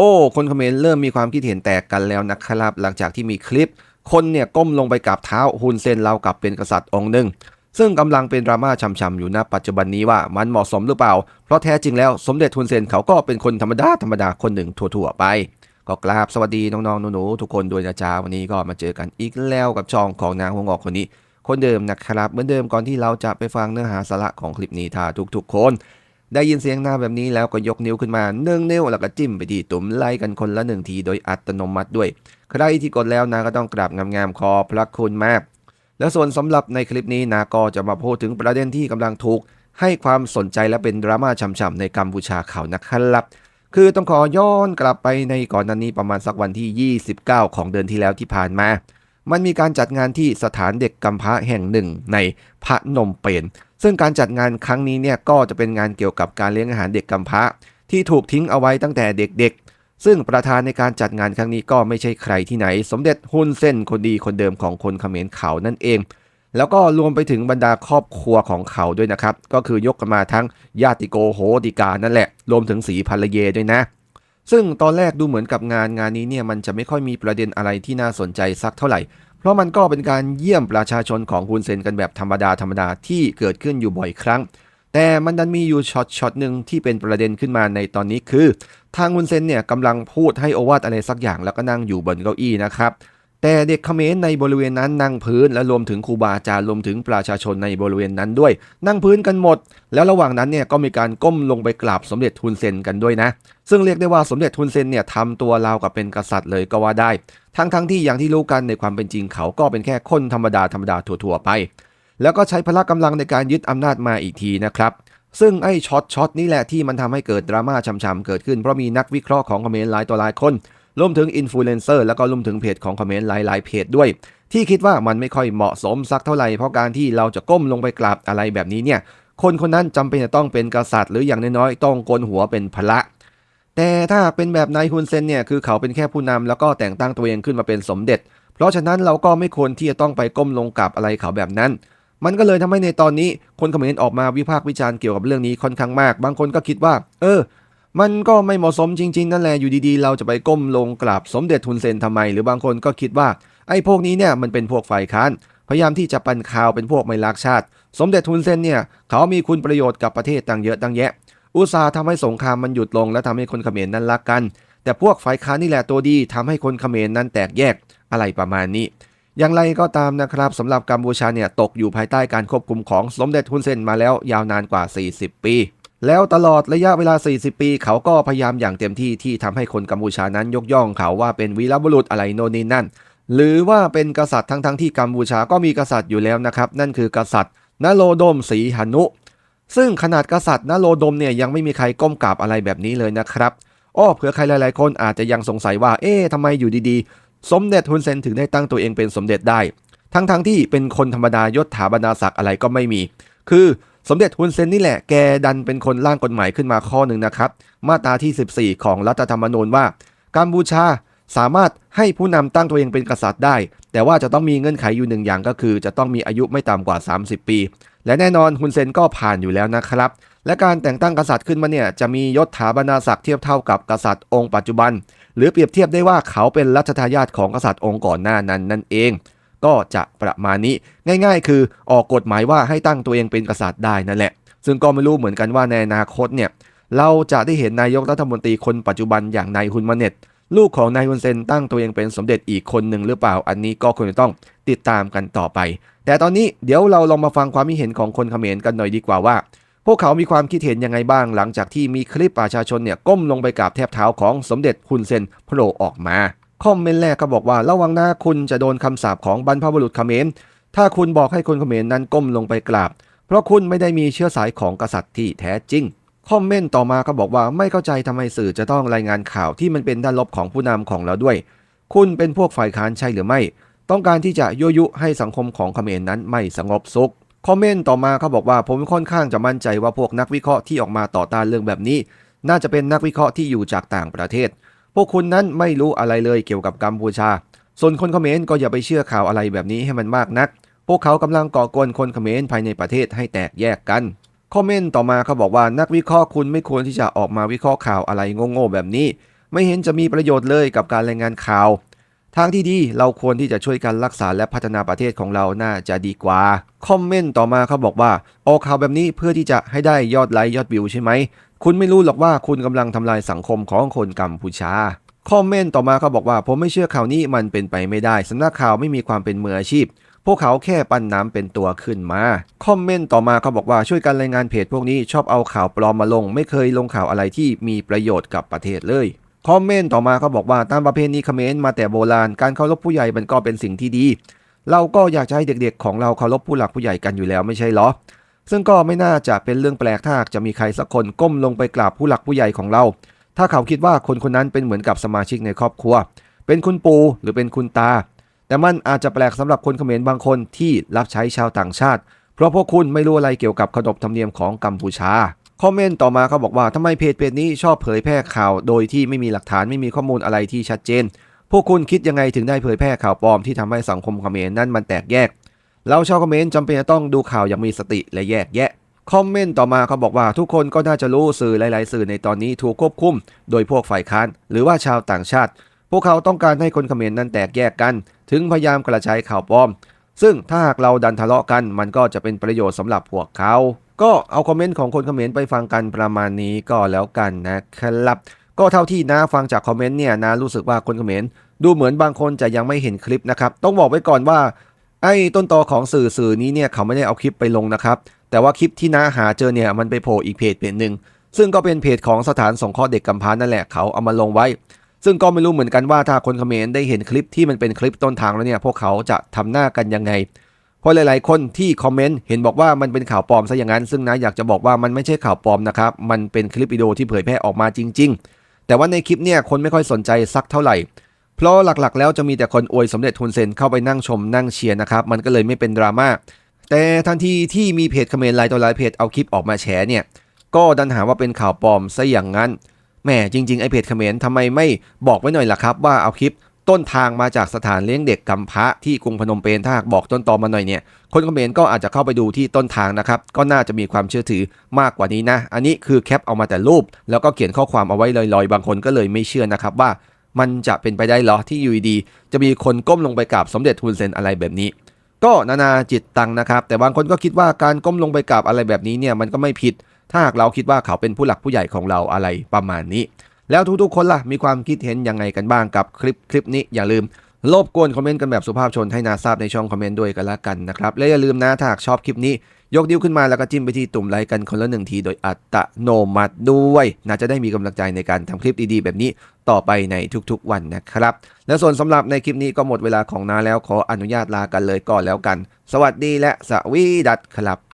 โอ้ คนคอมเขมรเริ่มมีความคิดเห็นแตกกันแล้วนะครับ หลังจากที่มีคลิป คนเนี่ยก้มลงไปกับเท้าฮุนเซนเรากับเป็นกษัตริย์องค์หนึ่ง ซึ่งกำลังเป็นดราม่าช่ำๆอยู่ณปัจจุบันนี้ว่ามันเหมาะสมหรือเปล่า เพราะแท้จริงแล้วสมเด็จฮุนเซนเขาก็เป็นคนธรรมดาธรรมดาคนหนึ่งทั่วๆไป ก็กราบสวัสดีน้องๆหนูๆทุกคนด้วยนะจ๊ะวันนี้ก็มาเจอกันอีกแล้วกับช่องของนางหัวงอกคนนี้ คนเดิมนะครับเหมือนเดิมก่อนที่เราจะไปฟังเนื้อหาสาระของคลิปนี้ถ้าทุกๆ คน ได้ยินเสียงหน้าแบบนี้แล้วก็ยกนิ้วขึ้นมาหนึ่งนิ้วแล้วก็จิ้มไปที่ตุ่มไล่กันคนละหนึ่งทีโดยอัตโนมัติด้วย ใครที่กดแล้วนะก็ต้องกราบงามๆขอบพระคุณมาก แล้วส่วนสำหรับในคลิปนี้นะก็จะมาพูดถึงประเด็นที่กำลังถูก ให้ความสนใจและเป็นดราม่าช่ำๆในกัมพูชาเขานะครับคือต้องขอย้อนกลับไปในก่อนหนั้นนี้ประมาณสักวันที่ 29 ของเดือนที่แล้วที่ผ่านมา มันมีการจัดงานที่สถานเด็กกำพร้าแห่งหนึ่งในพระนมเปญซึ่งการจัดงานครั้งนี้เนี่ยก็จะเป็นงานเกี่ยวกับการเลี้ยงอาหารเด็กกำพร้าที่ถูกทิ้งเอาไว้ตั้งแต่เด็กๆ ซึ่งประธานในการจัดงานครั้งนี้ก็ไม่ใช่ใครที่ไหน สมเด็จฮุนเซนคนดีคนเดิมของคนเขมรเขานั่นเอง แล้วก็รวมไปถึงบรรดาครอบครัวของเขาด้วยนะครับ ก็คือยกกันมาทั้งญาติโกโหติกานั่นแหละ รวมถึงสีพันลเยด้วยนะ ซึ่งตอนแรกดูเหมือนกับงานงานนี้เนี่ยมันจะไม่ค่อยมีประเด็นอะไรที่น่าสนใจสักเท่าไหร่ เพราะมันก็เป็นการเยี่ยมประชาชนของฮุนเซนกันแบบธรรมดาธรรมดาที่เกิดขึ้นอยู่บ่อยครั้ง แต่มันดันมีอยู่ช็อตช็อตหนึ่งที่เป็นประเด็นขึ้นมาในตอนนี้คือ ทางฮุนเซนเนี่ยกำลังพูดให้อวาดอะไรสักอย่างแล้วก็นั่งอยู่บนเก้าอี้นะครับ แต่เด็กเขมรในบริเวณนั้นนั่งพื้นและรวมถึงครูบาอาจารย์รวมถึงประชาชนในบริเวณนั้นด้วย นั่งพื้นกันหมด แล้วระหว่างนั้นเนี่ยก็มีการก้มลงไปกราบสมเด็จฮุนเซนกันด้วยนะ ซึ่งเรียกได้ว่าสมเด็จฮุนเซนเนี่ยทำตัวราวกับเป็นกษัตริย์เลยก็ว่าได้ ทั้งทั้งที่อย่างที่รู้กันในความเป็นจริงเขาก็เป็นแค่คนธรรมดาธรรมดาทั่วๆไป แล้วก็ใช้พละกำลังในการยึดอำนาจมาอีกทีนะครับซึ่งไอ้ช็อตช็อตนี้แหละที่มันทำให้เกิดดราม่าช้ำๆเกิดขึ้นเพราะมีนักวิเคราะห์ของคอมเขมนต์หลายต่อหลายคน รวมถึงอินฟลูเอนเซอร์แล้วก็รวมถึงเพจของคอมเมนต์หลาย ๆ เพจด้วย ที่คิดว่ามันไม่ค่อยเหมาะสมสักเท่าไหร่เพราะการที่เราจะก้มลงไปกราบอะไรแบบนี้เนี่ยคนคนนั้นจำเป็นจะต้องเป็นกษัตริย์หรืออย่างน้อยๆต้องโกนหัวเป็นพระแต่ถ้าเป็นแบบนายฮุนเซนเนี่ยคือเขาเป็นแค่ผู้นำแล้วก็แต่งตั้งตัวเองขึ้นมาเป็นสมเด็จ เพราะฉะนั้นเราก็ไม่ควรที่จะต้องไปก้มลงกับอะไรเขาแบบนั้น มันก็เลยทำให้ในตอนนี้คนคอมเขมรออกมาวิพากษ์วิจารณ์เกี่ยวกับเรื่องนี้ค่อนข้างมาก บางคนก็คิดว่า เออ มันก็ไม่เหมาะสมจริง ๆ นั่นแหละอยู่ดีๆ เราจะไปก้มลงกราบสมเด็จฮุนเซนทำไม หรือบางคนก็คิดว่า ไอ้พวกนี้เนี่ยมันเป็นพวกฝ่ายค้านพยายามที่จะปั่นข่าวเป็นพวกไม่รักชาติ สมเด็จฮุนเซนเนี่ยเขามีคุณประโยชน์กับประเทศตั้งเยอะตั้งแยะ อุตสาห์ทำให้สงครามมันหยุดลงและทำให้คนเขมรนั้นรักกัน แต่พวกฝ่ายค้านนี่แหละตัวดีทำให้คนเขมรนั้นแตกแยกอะไรประมาณนี้ อย่างไรก็ตามนะครับสำหรับกัมพูชาเนี่ยตกอยู่ภายใต้การควบคุมของสมเด็จฮุนเซนมาแล้วยาวนานกว่า 40 ปี แล้วตลอดระยะเวลา 40 ปี เขาก็พยายามอย่างเต็มที่ที่ทำให้คนกัมพูชานั้นยกย่องเขาว่าเป็นวีรบุรุษอะไรโน่นนี่นั่น หรือว่าเป็นกษัตริย์ทั้งๆที่กัมพูชาก็มีกษัตริย์อยู่แล้วนะครับ นั่นคือกษัตริย์นโรดมศรีหนุ ซึ่งขนาดกษัตริย์นโรดมเนี่ยยังไม่มีใครก้มกราบอะไรแบบนี้เลยนะครับอ้อเผื่อใครหลายๆ คนอาจจะยังสงสัยว่า เอ๊ะทำไมอยู่ดีๆ สมเด็จฮุนเซนถึงได้ตั้งตัวเองเป็นสมเด็จได้ ทั้งๆทที่เป็นคนธรรมดายศถาบรรดาศักดิ์อะไรก็ไม่มี คือ สมเด็จฮุนเซนนี่แหละแกดันเป็นคนร่างกฎหมายขึ้นมาข้อหนึ่งนะครับ มาตราที่ 14 ของรัฐธรรมนูญว่ากัมพูชาสามารถให้ผู้นำตั้งตัวเองเป็นกษัตริย์ได้ แต่ว่าจะต้องมีเงื่อนไขอยู่หนึ่งอย่างก็คือ จะต้องมีอายุไม่ต่ำกว่า 30 ปี และแน่นอนฮุนเซนก็ผ่านอยู่แล้วนะครับ และการแต่งตั้งกษัตริย์ขึ้นมาเนี่ยจะมียศถาบรรดาศักดิ์เทียบเท่ากับกษัตริย์องค์ปัจจุบัน หรือเปรียบเทียบได้ว่าเขาเป็นรัชทายาทของกษัตริย์องค์ก่อนหน้านั้นนั่นเอง ก็จะประมาณนี้ ง่าย ๆ คือออกกฎหมายว่าให้ตั้งตัวเองเป็นกษัตริย์ได้นั่นแหละ ซึ่งก็ไม่รู้เหมือนกันว่าในอนาคตเนี่ยเราจะได้เห็นนายกรัฐมนตรีคนปัจจุบันอย่างนายฮุนมาเน็ตลูกของนายฮุนเซนตั้งตัวเองเป็นสมเด็จอีกคนหนึ่งหรือเปล่า อันนี้ก็ควรจะต้องติดตามกันต่อไป แต่ตอนนี้เดี๋ยวเราลองมาฟังความคิดเห็นของคนเขมรกันหน่อยดีกว่าว่า พวกเขามีความคิดเห็นยังไงบ้าง หลังจากที่มีคลิปประชาชนเนี่ยก้มลงไปกราบแทบเท้าของสมเด็จฮุนเซนโผล่ออกมา คอมเมนต์แรกก็บอกว่าระวังหน้าคุณจะโดนคำสาปของบรรพบุรุษเขมร ถ้าคุณบอกให้คนเขมรนั้นก้มลงไปกราบ เพราะคุณไม่ได้มีเชื้อสายของกษัตริย์ที่แท้จริง คอมเมนต์ต่อมาก็บอกว่าไม่เข้าใจทำไมสื่อจะต้องรายงานข่าวที่มันเป็นด้านลบของผู้นำของเราด้วย คุณเป็นพวกฝ่ายค้านใช่หรือไม่ ต้องการที่จะยั่วยุให้สังคมของเขมรนั้นไม่สงบสุขคอมเมนต์ต่อมาเขาบอกว่าผมค่อนข้างจะมั่นใจว่าพวกนักวิเคราะห์ที่ออกมาต่อต้านเรื่องแบบนี้ น่าจะเป็นนักวิเคราะห์ที่อยู่จากต่างประเทศ พวกคุณนั้นไม่รู้อะไรเลยเกี่ยวกับกัมพูชา ส่วนคนเขมรก็อย่าไปเชื่อข่าวอะไรแบบนี้ให้มันมากนัก พวกเขากำลังก่อกวนคนเขมรภายในประเทศให้แตกแยกกัน คอมเมนต์ต่อมาเขาบอกว่านักวิเคราะห์คุณไม่ควรที่จะออกมาวิเคราะห์ข่าวอะไรโง่ๆแบบนี้ ไม่เห็นจะมีประโยชน์เลยกับการรายงานข่าว ทางที่ดีเราควรที่จะช่วยกันรักษาและพัฒนาประเทศของเราน่าจะดีกว่า คอมเมนต์ต่อมาเขาบอกว่าออกข่าวแบบนี้เพื่อที่จะให้ได้ยอดไลค์ยอดวิวใช่ไหม คุณไม่รู้หรอกว่าคุณกำลังทำลายสังคมของคนกัมพูชา คอมเมนต์ต่อมาเขาบอกว่า ผมไม่เชื่อข่าวนี้มันเป็นไปไม่ได้สำนักข่าวไม่มีความเป็นมืออาชีพ พวกเขาแค่ปั้นน้ำเป็นตัวขึ้นมา คอมเมนต์ต่อมาเขาบอกว่าช่วยกันรายงานเพจพวกนี้ชอบเอาข่าวปลอมมาลง ไม่เคยลงข่าวอะไรที่มีประโยชน์กับประเทศเลย คอมเมนต์ต่อมาเขาบอกว่าตามประเพณีเขมรมาแต่โบราณการเคารพผู้ใหญ่มันก็เป็นสิ่งที่ดี เราก็อยากจะให้เด็กๆ ของเราเคารพผู้หลักผู้ใหญ่กันอยู่แล้วไม่ใช่เหรอ ซึ่งก็ไม่น่าจะเป็นเรื่องแปลกถ้าจะมีใครสักคนก้มลงไปกราบผู้หลักผู้ใหญ่ของเรา ถ้าเขาคิดว่าคนคนนั้นเป็นเหมือนกับสมาชิกในครอบครัว เป็นคุณปู่หรือเป็นคุณตา แต่มันอาจจะแปลกสำหรับคนเขมรบางคนที่รับใช้ชาวต่างชาติ เพราะพวกคุณไม่รู้อะไรเกี่ยวกับขนบธรรมเนียมของกัมพูชา คอมเมนต์ต่อมาเขาบอกว่าทำไมเพจเพจนี้ชอบเผยแพร่ข่าวโดยที่ไม่มีหลักฐานไม่มีข้อมูลอะไรที่ชัดเจน พวกคุณคิดยังไงถึงได้เผยแพร่ข่าวปลอมที่ทำให้สังคมเขมรนั่นมันแตกแยก เราชาวคอมเขมรจำเป็นจะต้องดูข่าวอย่างมีสติและแยกแยะ คอมเมนต์ต่อมาเขาบอกว่าทุกคนก็น่าจะรู้สื่อหลาย ๆ สื่อในตอนนี้ถูกควบคุม โดยพวกฝ่ายค้านหรือว่าชาวต่างชาติ พวกเขาต้องการให้คนเขมรนั้นแตกแยกกัน ถึงพยายามกระจายข่าวปลอม ซึ่งถ้าหากเราดันทะเลาะกัน มันก็จะเป็นประโยชน์สำหรับพวกเขา ก็เอาคอมเมนต์ของคนคอมเขมรไปฟังกันประมาณนี้ก็แล้วกันนะครับ ก็เท่าที่น้าฟังจากคอมเมนต์เนี่ยน้ารู้สึกว่าคนคอมเขมรดูเหมือนบางคนจะยังไม่เห็นคลิปนะครับ ต้องบอกไว้ก่อนว่าไอ้ต้นตอของสื่อสื่อนี้เนี่ยเขาไม่ได้เอาคลิปไปลงนะครับ แต่ว่าคลิปที่น้าหาเจอเนี่ยมันไปโผล่อีกเพจเพจหนึ่งซึ่งก็เป็นเพจของสถานสงเคราะห์เด็กกำพร้านั่นแหละเขาเอามาลงไว้ ซึ่งก็ไม่รู้เหมือนกันว่าถ้าคนคอมเขมรได้เห็นคลิปที่มันเป็นคลิปต้นทางแล้วเนี่ยพวกเขาจะทำหน้ากันยังไง เพราะหลาย ๆ คนที่คอมเมนต์เห็นบอกว่ามันเป็นข่าวปลอมซะอย่างนั้น ซึ่งนะอยากจะบอกว่ามันไม่ใช่ข่าวปลอมนะครับ มันเป็นคลิปวิดีโอที่เผยแพร่ออกมาจริง ๆ แต่ว่าในคลิปเนี่ยคนไม่ค่อยสนใจสักเท่าไหร่ เพราะหลัก ๆ แล้วจะมีแต่คนอวยสมเด็จทุนเซนเข้าไปนั่งชมนั่งเชียร์นะครับ มันก็เลยไม่เป็นดราม่า แต่ทันทีที่มีเพจเขมรไลน์ตัวหลายเพจเอาคลิปออกมาแฉเนี่ย ก็ดันหาว่าเป็นข่าวปลอมซะอย่างนั้น แหมจริง ๆ ไอเพจคอมเขมรทำไมไม่บอกไว้หน่อยล่ะครับว่าเอาคลิป ต้นทางมาจากสถานเลี้ยงเด็กกำพร้าที่กรุงพนมเปญถ้าหากบอกต้นตอมาหน่อยเนี่ยคนเขมรก็อาจจะเข้าไปดูที่ต้นทางนะครับ ก็น่าจะมีความเชื่อถือมากกว่านี้นะ อันนี้คือแคปเอามาแต่รูป แล้วก็เขียนข้อความเอาไว้ลอยๆ บางคนก็เลยไม่เชื่อนะครับว่า มันจะเป็นไปได้เหรอที่อยู่ดีๆจะมีคนก้มลงไปกราบสมเด็จทุนเซนอะไรแบบนี้ ก็นานาจิตตังนะครับ แต่บางคนก็คิดว่าการก้มลงไปกราบอะไรแบบนี้เนี่ยมันก็ไม่ผิด ถ้าหากเราคิดว่าเขาเป็นผู้หลักผู้ใหญ่ของเราอะไรประมาณนี้ แล้วทุกๆคนล่ะ มีความคิดเห็นยังไงกันบ้างกับคลิปคลิปนี้อย่าลืมรบกวนคอมเมนต์กันแบบสุภาพชนให้นาทราบในช่องคอมเมนต์ด้วยกันละกันนะครับ และอย่าลืมนะถ้าหากชอบคลิปนี้ ยกนิ้วขึ้นมาแล้วก็จิ้มไปที่ตุ่มไลค์กันคนละหนึ่งทีโดยอัตโนมัติด้วยน่าจะได้มีกำลังใจในการทำคลิปดีๆ แบบนี้ต่อไปในทุกๆวันนะครับ และส่วนสำหรับในคลิปนี้ก็หมดเวลาของนาแล้วขออนุญาตลากันเลยก่อนแล้วกัน สวัสดีและสวีดัตครับ